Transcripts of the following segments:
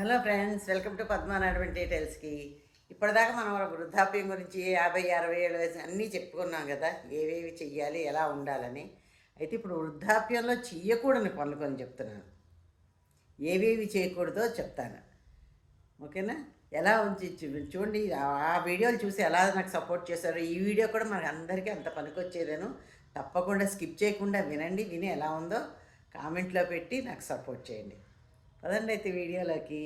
Hello friends welcome to Padmanabhan డీటెయిల్స్కి. ఇప్పటిదాకా మనం వృద్ధాప్యం గురించి యాభై అరవై ఏళ్ళు వయసు అన్నీ చెప్పుకున్నాం కదా ఏవేవి చెయ్యాలి ఎలా ఉండాలని. అయితే ఇప్పుడు వృద్ధాప్యంలో చెయ్యకూడని పనులు కొన్ని చెప్తున్నాను. ఏవేవి చేయకూడదో చెప్తాను. ఓకేనా? ఎలా ఉంచి చూ- చూడండి ఆ- వీడియోలు చూసి ఎలా నాకు సపోర్ట్ చేశారో ఈ వీడియో కూడా మనకు అందరికీ అంత పనికొచ్చేదేను. తప్పకుండా స్కిప్ చేయకుండా వినండి విని ఎలా ఉందో కామెంట్లో పెట్టి నాకు సపోర్ట్ చేయండి. పదండి అయితే వీడియోలోకి.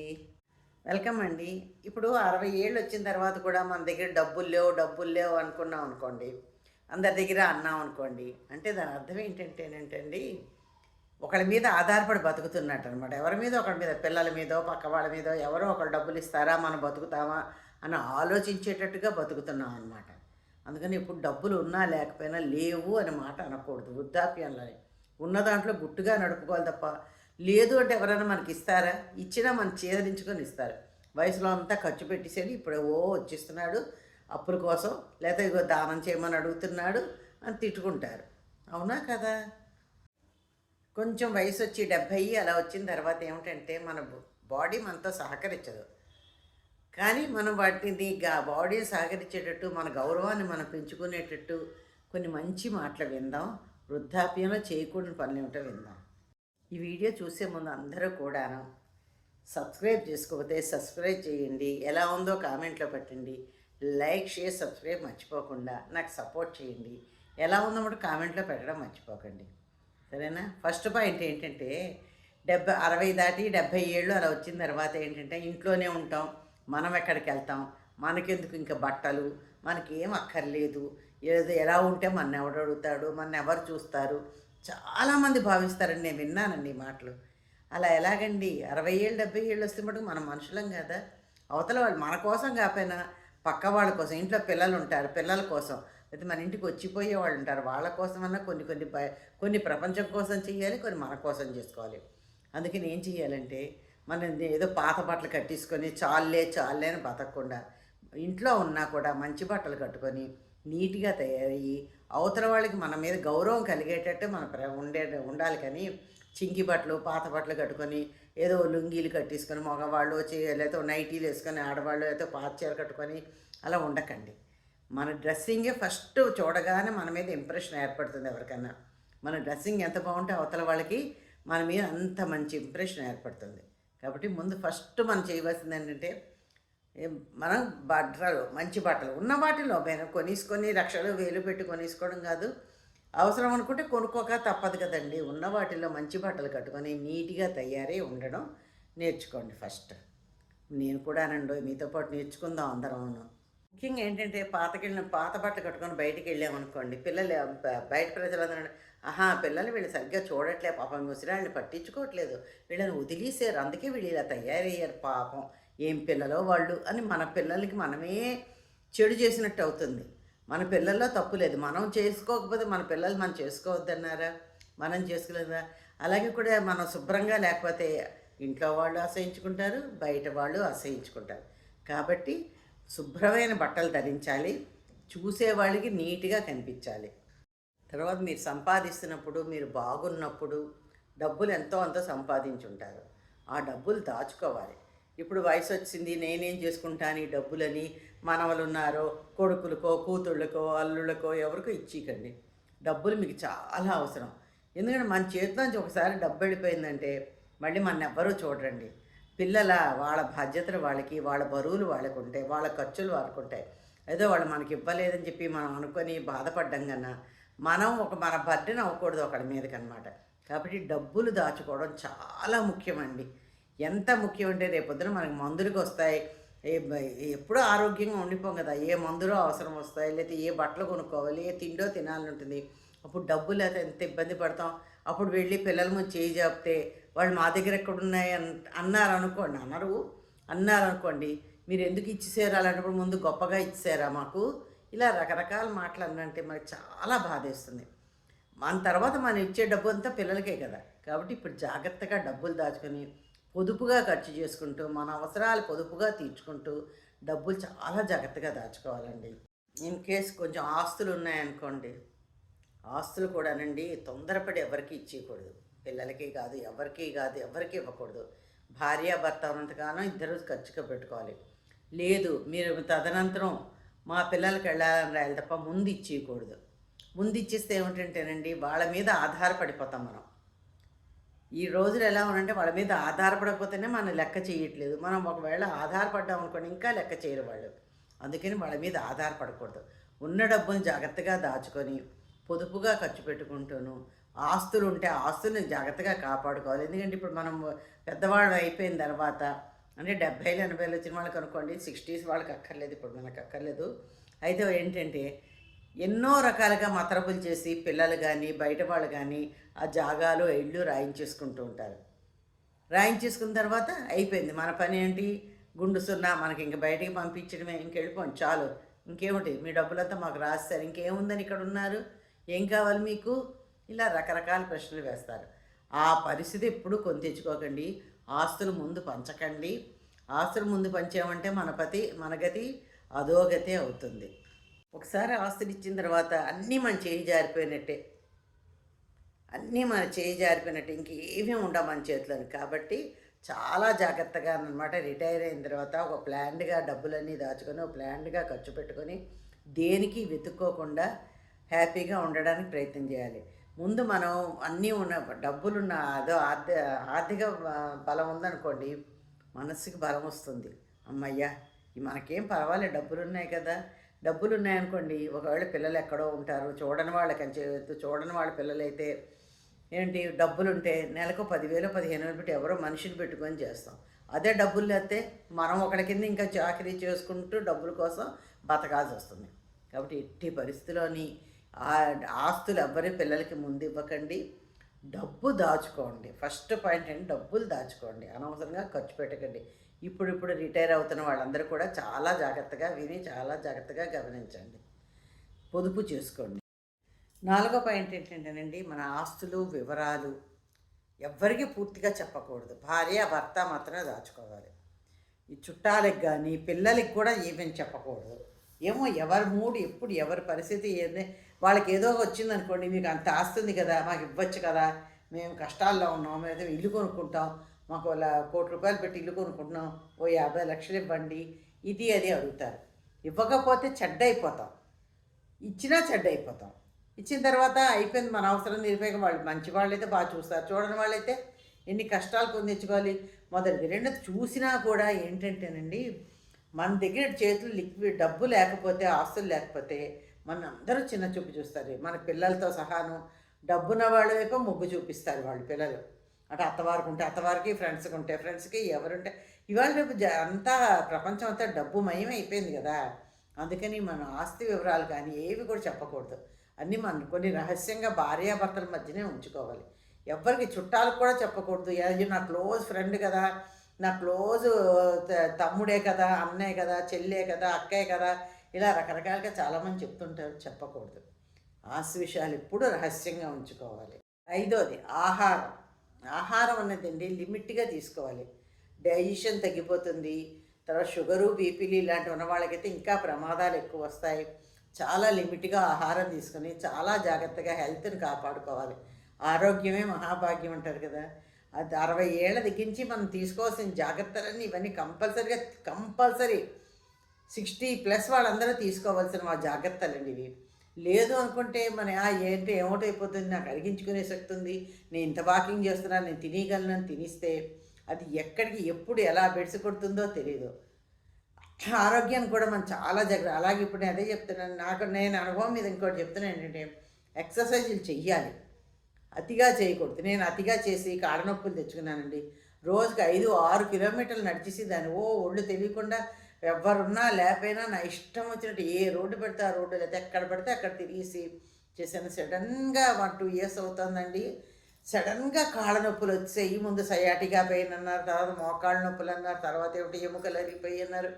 వెల్కమ్ అండి. ఇప్పుడు అరవై ఏళ్ళు వచ్చిన తర్వాత కూడా మన దగ్గర డబ్బులు లేవు డబ్బులు లేవు అనుకున్నాం అనుకోండి. అందరి దగ్గర అన్నాం అనుకోండి. అంటే దాని అర్థం ఏంటంటేనంటండి ఒకళ్ళ మీద ఆధారపడి బతుకుతున్నట్టు అనమాట ఎవరి మీద? ఒకళ్ళ మీద. పిల్లల మీదో పక్క వాళ్ళ మీదో ఎవరో ఒకళ్ళు డబ్బులు ఇస్తారా మనం బతుకుతామా అని ఆలోచించేటట్టుగా బతుకుతున్నాం అనమాట అందుకని ఇప్పుడు డబ్బులు ఉన్నా లేకపోయినా లేవు అని మాట అనకూడదు. వృద్ధాప్యంలోనే. ఉన్న దాంట్లో గుట్టుగా నడుపుకోవాలి తప్ప లేదు అంటే ఎవరైనా మనకి ఇస్తారా? ఇచ్చినా మనం చేదరించుకొని ఇస్తారు. వయసులో అంతా ఖర్చు పెట్టేసేది ఇప్పుడు ఓ వచ్చిస్తున్నాడు అప్పుల కోసం లేకపోతే ఇగో దానం చేయమని అడుగుతున్నాడు అని తిట్టుకుంటారు. అవునా కదా? కొంచెం వయసు వచ్చి డెబ్భై అలా వచ్చిన తర్వాత ఏమిటంటే మన బాడీ మనతో సహకరించదు. కానీ మనం వాటిని గా బాడీని సహకరించేటట్టు మన గౌరవాన్ని మనం పెంచుకునేటట్టు కొన్ని మంచి మాటలు విందాం. వృద్ధాప్యంలో చేయకూడని పనులు ఏమిటో విందాం. ఈ వీడియో చూసే ముందు అందరూ కూడాను సబ్స్క్రైబ్ చేసుకోకపోతే సబ్స్క్రైబ్ చేయండి. ఎలా ఉందో కామెంట్లో పెట్టండి. లైక్ షేర్ సబ్స్క్రైబ్ మర్చిపోకుండా నాకు సపోర్ట్ చేయండి. ఎలా ఉందో కూడా కామెంట్లో పెట్టడం మర్చిపోకండి. సరేనా? ఫస్ట్ పాయింట్ ఏంటంటే డెబ్బై అరవై దాటి డెబ్భై ఏళ్ళు అలా వచ్చిన తర్వాత ఏంటంటే ఇంట్లోనే ఉంటాం. మనం ఎక్కడికి వెళ్తాం? మనకెందుకు ఇంకా బట్టలు? మనకి ఏం అక్కర్లేదు. ఏదో ఎలా ఉంటే మన ఎవడు అడుగుతాడు? మన ఎవరు చూస్తారు? చాలామంది భావిస్తారండి నేను విన్నానండి ఈ మాటలు. అలా ఎలాగండి? అరవై ఏళ్ళు డెబ్బై ఏళ్ళు వస్తే మటుకు మనం మనుషులం కదా. అవతల వాళ్ళు మన కోసం కాకపోయినా పక్క వాళ్ళ కోసం ఇంట్లో పిల్లలు ఉంటారు పిల్లల కోసం. అయితే మన ఇంటికి వచ్చిపోయే వాళ్ళు ఉంటారు. వాళ్ళ కోసమన్నా కొన్ని కొన్ని బయ కొన్ని ప్రపంచం కోసం చేయాలి కొన్ని మన కోసం చేసుకోవాలి. అందుకని ఏం చేయాలంటే మనం ఏదో పాత బట్టలు కట్టేసుకొని చాలే చాలే అని బతకకుండా ఇంట్లో ఉన్నా కూడా మంచి బట్టలు కట్టుకొని నీట్గా తయారయ్యి అవతల వాళ్ళకి మన మీద గౌరవం కలిగేటట్టు మన ప్ర ఉండే ఉండాలి కానీ చింకి బట్టలు పాత బట్టలు కట్టుకొని ఏదో లుంగీలు కట్టేసుకొని మగవాళ్ళు వచ్చి లేకపోతే నైటీలు వేసుకొని ఆడవాళ్ళు లేకపోతే పాత చీర కట్టుకొని అలా ఉండకండి. మన డ్రెస్సింగే ఫస్ట్ చూడగానే మన మీద ఇంప్రెషన్ ఏర్పడుతుంది ఎవరికన్నా. మన డ్రెస్సింగ్ ఎంత బాగుంటే అవతల వాళ్ళకి మన మీద అంత మంచి ఇంప్రెషన్ ఏర్పడుతుంది. కాబట్టి ముందు ఫస్ట్ మనం చేయవలసింది ఏంటంటే మనం బట్టలు మంచి బట్టలు ఉన్న వాటిలో మేము కొనేసుకొని లక్షలు వేలు పెట్టి కొనేసుకోవడం కాదు. అవసరం అనుకుంటే కొనుక్కోక తప్పదు కదండి. ఉన్న వాటిలో మంచి బట్టలు కట్టుకొని నీట్గా తయారై ఉండడం నేర్చుకోండి ఫస్ట్. నేను కూడా అనండి మీతో పాటు నేర్చుకుందాం అందరం ముఖ్యంగా ఏంటంటే పాతకెళ్ళిన పాత బట్టలు కట్టుకొని బయటికి వెళ్ళామనుకోండి పిల్లలు బయట ప్రజలందరూ ఆహా పిల్లలు వీళ్ళు సరిగ్గా చూడట్లే పాపం ముసిరాళ్ళని పట్టించుకోవట్లేదు. వీళ్ళని వదిలేసారు అందుకే వీళ్ళు ఇలా తయారయ్యారు పాపం. ఏం పిల్లలో వాళ్ళు అని మన పిల్లలకి మనమే చెడు చేసినట్టు అవుతుంది. మన పిల్లల్లో తప్పు లేదు. మనం చేసుకోకపోతే మన పిల్లలు మనం చేసుకోవద్దన్నారా? మనం చేసుకోలేదా? అలాగే కూడా మనం శుభ్రంగా లేకపోతే ఇంట్లో వాళ్ళు అసహించుకుంటారు బయట వాళ్ళు అసహించుకుంటారు. కాబట్టి శుభ్రమైన బట్టలు ధరించాలి. చూసేవాళ్ళకి నీట్గా కనిపించాలి. తర్వాత మీరు సంపాదిస్తున్నప్పుడు మీరు బాగున్నప్పుడు డబ్బులు ఎంతో అంతో సంపాదించుంటారు. ఆ డబ్బులు దాచుకోవాలి. ఇప్పుడు వయసు వచ్చింది నేనేం చేసుకుంటాను ఈ డబ్బులని? మనవలు ఉన్నారో కొడుకులకో కూతుళ్ళకో అల్లుళ్ళకో ఎవరికో ఇచ్చికండి. డబ్బులు మీకు చాలా అవసరం. ఎందుకంటే మన చేతిలోంచి ఒకసారి డబ్బు వెళ్ళిపోయిందంటే మళ్ళీ మన ఎవ్వరూ చూడరండి. పిల్లల వాళ్ళ బాధ్యతలు వాళ్ళకి వాళ్ళ బరువులు వాళ్ళకు ఉంటాయి వాళ్ళ ఖర్చులు వాళ్ళకు ఉంటాయి. ఏదో వాళ్ళు మనకి ఇవ్వలేదని చెప్పి మనం అనుకొని బాధపడ్డం కన్నా మనం ఒక మన బర్డెన్ అవ్వకూడదు ఒకడి మీదకి అనమాట కాబట్టి డబ్బులు దాచుకోవడం చాలా ముఖ్యమండి. ఎంత ముఖ్యం అంటే రేపొద్దున మనకి మందులకు వస్తాయి. ఎప్పుడూ ఆరోగ్యంగా ఉండిపోం కదా. ఏ మందులో అవసరం వస్తాయి లేకపోతే ఏ బట్టలు కొనుక్కోవాలి ఏ తిండో తినాలని ఉంటుంది. అప్పుడు డబ్బులు అయితే ఎంత ఇబ్బంది పడతాం. అప్పుడు వెళ్ళి పిల్లల ముందు చేయి చెప్తే వాళ్ళు మా దగ్గర ఎక్కడ ఉన్నాయి అన్ అన్నారు అనుకోండి అన్నారు. అన్నారు అనుకోండి మీరు ఎందుకు ఇచ్చేసారు? అలాంటప్పుడు ముందు గొప్పగా ఇచ్చేసారా మాకు? ఇలా రకరకాల మాటలు అన్నంటే మనకి చాలా బాధేస్తుంది. మన తర్వాత మనం ఇచ్చే డబ్బు అంతా పిల్లలకే కదా. కాబట్టి ఇప్పుడు జాగ్రత్తగా డబ్బులు దాచుకొని పొదుపుగా ఖర్చు చేసుకుంటూ మన అవసరాలు పొదుపుగా తీర్చుకుంటూ డబ్బులు చాలా జాగ్రత్తగా దాచుకోవాలండి. ఇన్ కేస్ కొంచెం ఆస్తులు ఉన్నాయనుకోండి ఆస్తులు కూడానండి తొందరపడి ఎవరికి ఇచ్చేయకూడదు. పిల్లలకి కాదు ఎవరికి కాదు ఎవరికి ఇవ్వకూడదు. భార్యాభర్త ఉన్నంతగానో ఇద్దరు ఖర్చుగా పెట్టుకోవాలి. లేదు మీరు తదనంతరం మా పిల్లలకి వెళ్ళాలని రాయాలి తప్ప ముందు ఇచ్చేయకూడదు. ముందు ఇచ్చేస్తే ఏమిటంటేనండి వాళ్ళ మీద ఆధారపడిపోతాం మనం. ఈ రోజులు ఎలా ఉందంటే వాళ్ళ మీద ఆధారపడకపోతేనే మనం లెక్క చేయట్లేదు. మనం ఒకవేళ ఆధారపడ్డాం అనుకోండి ఇంకా లెక్క చేయరు వాళ్ళు. అందుకని వాళ్ళ మీద ఆధారపడకూడదు. ఉన్న డబ్బును జాగ్రత్తగా దాచుకొని పొదుపుగా ఖర్చు పెట్టుకుంటూను ఆస్తులు ఉంటే ఆస్తుల్ని జాగ్రత్తగా కాపాడుకోవాలి. ఎందుకంటే ఇప్పుడు మనం పెద్దవాళ్ళు అయిపోయిన తర్వాత అంటే డెబ్బైలు ఎనభైలు వచ్చిన వాళ్ళకి అనుకోండి సిక్స్టీస్ వాళ్ళకి అక్కర్లేదు ఇప్పుడు మనకు అక్కర్లేదు. అయితే ఏంటంటే ఎన్నో రకాలుగా మతరపులు చేసి పిల్లలు కానీ బయట వాళ్ళు కానీ ఆ జాగాలు ఇళ్ళు రాయించేసుకుంటూ ఉంటారు. రాయించేసుకున్న తర్వాత అయిపోయింది. మన పని ఏంటి? గుండు సున్నా మనకి ఇంక బయటికి పంపించడమే. ఇంకెళ్ళిపోండి చాలు. ఇంకేమిటి మీ డబ్బులంతా మాకు రాస్తారు ఇంకేముందని ఇక్కడ ఉన్నారు? ఏం కావాలి మీకు? ఇలా రకరకాల ప్రశ్నలు వేస్తారు. ఆ పరిస్థితి ఎప్పుడు కొని తెచ్చుకోకండి. ఆస్తులు ముందు పంచకండి. ఆస్తులు ముందు పంచామంటే మన పతి మన గతి అధోగతి అవుతుంది. ఒకసారి ఆస్తులు ఇచ్చిన తర్వాత అన్నీ మన చేయి జారిపోయినట్టే. అన్నీ మన చేయి జారిపోయినట్టు. ఇంకేమీ ఉండవు మన చేతిలోని కాబట్టి చాలా జాగ్రత్తగా అనమాట రిటైర్ అయిన తర్వాత ఒక ప్లాన్డ్గా డబ్బులన్నీ దాచుకొని ఒక ప్లాన్డ్గా ఖర్చు పెట్టుకొని దేనికి వెతుక్కోకుండా హ్యాపీగా ఉండడానికి ప్రయత్నం చేయాలి. ముందు మనం అన్నీ ఉన్న డబ్బులున్న అదో ఆర్థిక ఆర్థిక బలం ఉందనుకోండి మనసుకి బలం వస్తుంది. అమ్మయ్యా మనకేం పర్వాలేదు డబ్బులు ఉన్నాయి కదా. డబ్బులు ఉన్నాయనుకోండి ఒకవేళ పిల్లలు ఎక్కడో ఉంటారు చూడని వాళ్ళకి అని చూడని వాళ్ళ పిల్లలైతే ఏంటి డబ్బులుంటే నెలకు పదివేలు పదిహేను వేలు పెట్టి ఎవరో మనిషిని పెట్టుకొని చేస్తాం. అదే డబ్బులు లేతే మనం ఒకరి కింద ఇంకా చాకరీ చేసుకుంటూ డబ్బుల కోసం బతకాల్సి వస్తుంది. కాబట్టి ఎట్టి పరిస్థితిలోని ఆ ఆస్తులు ఎవ్వరి పిల్లలకి ముందు ఇవ్వకండి. డబ్బు దాచుకోండి. ఫస్ట్ పాయింట్ ఏంటి? డబ్బులు దాచుకోండి. అనవసరంగా ఖర్చు పెట్టకండి. ఇప్పుడు ఇప్పుడు రిటైర్ అవుతున్న వాళ్ళందరూ కూడా చాలా జాగ్రత్తగా విని చాలా జాగ్రత్తగా గమనించండి. పొదుపు చేసుకోండి. నాలుగో పాయింట్ ఏంటంటేనండి మన ఆస్తులు వివరాలు ఎవ్వరికీ పూర్తిగా చెప్పకూడదు. భార్య భర్త మాత్రమే దాచుకోవాలి. ఈ చుట్టాలకు కానీ పిల్లలకి కూడా ఏమేమి చెప్పకూడదు. ఏమో ఎవరి మూడు ఎప్పుడు ఎవరి పరిస్థితి ఏంది? వాళ్ళకి ఏదో వచ్చిందనుకోండి మీకు అంత ఆస్తుంది కదా మాకు ఇవ్వచ్చు కదా మేము కష్టాల్లో ఉన్నాం మేము ఇల్లు కొనుక్కుంటాం మాకు వాళ్ళ కోటి రూపాయలు పెట్టి ఇల్లు కొనుక్కుంటున్నాం ఓ యాభై లక్షలు ఇవ్వండి ఇది అది అడుగుతారు. ఇవ్వకపోతే చెడ్డ అయిపోతాం ఇచ్చినా చెడ్డ అయిపోతాం ఇచ్చిన తర్వాత అయిపోయింది మన అవసరం నిలిపోయాక వాళ్ళు. మంచి వాళ్ళైతే బాగా చూస్తారు. చూడని వాళ్ళైతే ఎన్ని కష్టాలు పొందించుకోవాలి. మొదటిది రెండోది చూసినా కూడా ఏంటంటేనండి మన దగ్గర చేతులు లిక్విడ్ డబ్బు లేకపోతే ఆస్తులు లేకపోతే మన అందరూ చిన్న చూపు చూస్తారు. మన పిల్లలతో సహాను డబ్బున్న వాళ్ళ వైపు మొగ్గు చూపిస్తారు వాళ్ళు పిల్లలు. అంటే అత్తవారికి ఉంటే అత్తవారికి ఫ్రెండ్స్కి ఉంటే ఫ్రెండ్స్కి ఎవరుంటే ఇవాళ రేపు జ అంతా ప్రపంచం అంతా డబ్బు మయం అయిపోయింది కదా. అందుకని మన ఆస్తి వివరాలు కానీ ఏవి కూడా చెప్పకూడదు. అన్నీ మనం కొన్ని రహస్యంగా భార్యాభర్తల మధ్యనే ఉంచుకోవాలి. ఎవరికి చుట్టాలకు కూడా చెప్పకూడదు. ఇది నా క్లోజ్ ఫ్రెండ్ కదా నా క్లోజ్ తమ్ముడే కదా అన్నయ్య కదా చెల్లే కదా అక్కయ్య కదా ఇలా రకరకాలుగా చాలామంది చెప్తుంటారు చెప్పకూడదు. ఆస్తి విషయాలు ఎప్పుడూ రహస్యంగా ఉంచుకోవాలి. ఐదోది ఆహారం. ఆహారం అన్నదండి లిమిట్గా తీసుకోవాలి. డైజెషన్ తగ్గిపోతుంది. తర్వాత షుగరు బీపీలు ఇలాంటి ఉన్న వాళ్ళకైతే ఇంకా ప్రమాదాలు ఎక్కువ వస్తాయి. చాలా లిమిట్గా ఆహారం తీసుకొని చాలా జాగ్రత్తగా హెల్త్ని కాపాడుకోవాలి. ఆరోగ్యమే మహాభాగ్యం అంటారు కదా. అది అరవై ఏళ్ళ దగ్గరించి మనం తీసుకోవాల్సిన జాగ్రత్తలన్నీ ఇవన్నీ కంపల్సరీగా కంపల్సరీ సిక్స్టీ ప్లస్ వాళ్ళందరూ తీసుకోవాల్సిన మా జాగ్రత్తలండి ఇవి. లేదు అనుకుంటే మన ఏంటి ఏమోటైపోతుంది నాకు అడిగించుకునే శక్తి ఉంది నేను ఇంత వాకింగ్ చేస్తున్నాను నేను తినగలను తినిస్తే అది ఎక్కడికి ఎప్పుడు ఎలా బెడిసి కొడుతుందో తెలియదు ఆరోగ్యాన్ని కూడా మనం చాలా జాగ్రత్త అలాగే ఇప్పుడు నేను అదే చెప్తున్నాను. నాకు నేను అనుభవం మీద ఇంకోటి చెప్తున్నాను ఏంటంటే ఎక్సర్సైజులు చెయ్యాలి. అతిగా చేయకూడదు. నేను అతిగా చేసి కాళ్ళ నొప్పులు తెచ్చుకున్నానండి. రోజుకి ఐదు ఆరు కిలోమీటర్లు నడిచేసి దాన్ని ఓ ఒళ్ళు తెలియకుండా ఎవరున్నా లేకపోయినా నా ఇష్టం వచ్చినట్టు ఏ రోడ్డు పెడితే ఆ రోడ్డు లేకపోతే ఎక్కడ పడితే అక్కడ తిరిగేసి చేశాను. సడన్గా వన్ టూ ఇయర్స్ అవుతుందండి. సడన్గా కాళ్ళ నొప్పులు వచ్చాయి. ముందు సయాటిగా పెయిన్ అన్నారు తర్వాత మోకాళ్ళ నొప్పులు అన్నారు తర్వాత ఏమిటి ఎముకలు అరిగిపోయి అన్నారు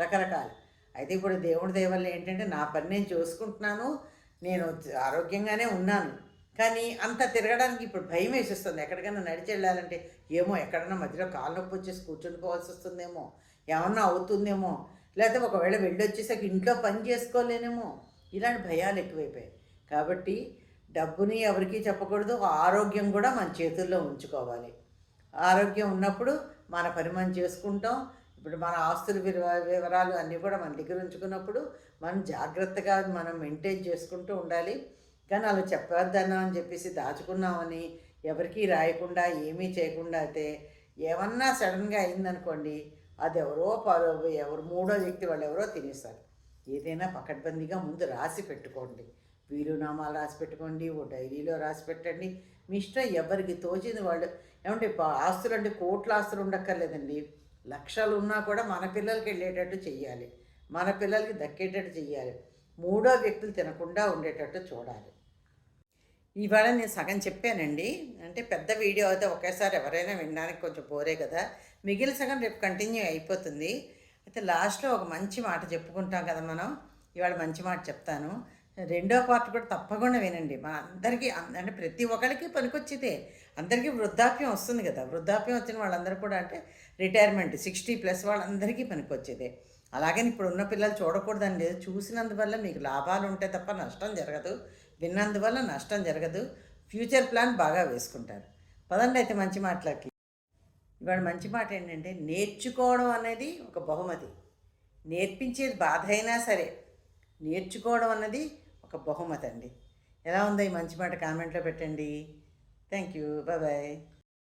రకరకాలు. అయితే ఇప్పుడు దేవుడి దేవల్ల ఏంటంటే నా పని నేను చూసుకుంటున్నాను. నేను ఆరోగ్యంగానే ఉన్నాను. కానీ అంత తిరగడానికి ఇప్పుడు భయం వేసిస్తుంది. ఎక్కడికైనా నడిచి వెళ్ళాలంటే ఏమో ఎక్కడన్నా మధ్యలో కాళ్ళ నొప్పి వచ్చేసి కూర్చుండిపోవాల్సి వస్తుందేమో. ఏమన్నా అవుతుందేమో. లేకపోతే ఒకవేళ వెళ్ళి వచ్చేసాక ఇంట్లో పని చేసుకోలేనేమో. ఇలాంటి భయాలు ఎక్కువైపోయాయి. కాబట్టి డబ్బుని ఎవరికీ చెప్పకూడదు. ఆరోగ్యం కూడా మన చేతుల్లో ఉంచుకోవాలి. ఆరోగ్యం ఉన్నప్పుడు మన పని మనం చేసుకుంటాం. ఇప్పుడు మన ఆస్తుల వివరాలు అన్నీ కూడా మన దగ్గర ఉంచుకున్నప్పుడు మనం జాగ్రత్తగా మనం మెయింటైన్ చేసుకుంటూ ఉండాలి. కానీ అలా చెప్పొద్దన్నా అని చెప్పేసి దాచుకున్నామని ఎవరికీ రాయకుండా ఏమీ చేయకుండా అయితే ఏమన్నా సడన్గా అయిందనుకోండి అది ఎవరో పరో ఎవరు మూడో వ్యక్తి వాళ్ళు ఎవరో తినేస్తారు. ఏదైనా పకడ్బందీగా ముందు రాసి పెట్టుకోండి. వీలునామాలు రాసి పెట్టుకోండి ఓ డైరీలో రాసి పెట్టండి. మీ ఇష్టం ఎవరికి తోచింది వాళ్ళు. ఏమంటే ఆస్తులు అంటే కోట్ల ఆస్తులు ఉండక్కర్లేదండి. లక్షలు ఉన్నా కూడా మన పిల్లలకి వెళ్ళేటట్టు చెయ్యాలి. మన పిల్లలకి దక్కేటట్టు చెయ్యాలి. మూడో వ్యక్తులు తినకుండా ఉండేటట్టు చూడాలి. ఇవాళ నేను సగం చెప్పానండి. అంటే పెద్ద వీడియో అయితే ఒకేసారి ఎవరైనా వినడానికి కొంచెం బోరే కదా. మిగిలిన సగం రేపు కంటిన్యూ అయిపోతుంది. అయితే లాస్ట్లో ఒక మంచి మాట చెప్పుకుంటాం కదా మనం. ఇవాళ మంచి మాట చెప్తాను. రెండో పార్ట్ కూడా తప్పకుండా వినండి. మన అందరికీ అంటే ప్రతి ఒక్కరికి పనికొచ్చితే అందరికీ వృద్ధాప్యం వస్తుంది కదా. వృద్ధాప్యం వచ్చిన వాళ్ళందరూ కూడా అంటే రిటైర్మెంట్ సిక్స్టీ ప్లస్ వాళ్ళందరికీ పనికొచ్చేదే. అలాగని ఇప్పుడు ఉన్న పిల్లలు చూడకూడదని లేదు చూసినందువల్ల మీకు లాభాలు ఉంటాయి తప్ప నష్టం జరగదు. విన్నందువల్ల నష్టం జరగదు. ఫ్యూచర్ ప్లాన్ బాగా వేసుకుంటారు. పదండి అయితే మంచి మాటలకి. ఇవాళ మంచి మాట ఏంటంటే నేర్చుకోవడం అనేది ఒక బహుమతి. నేర్పించేది బాధ అయినా సరే నేర్చుకోవడం అన్నది ఒక బహుమతి అండి ఎలా ఉందో ఈ మంచి మాట కామెంట్లో పెట్టండి. Thank you. బాయ్.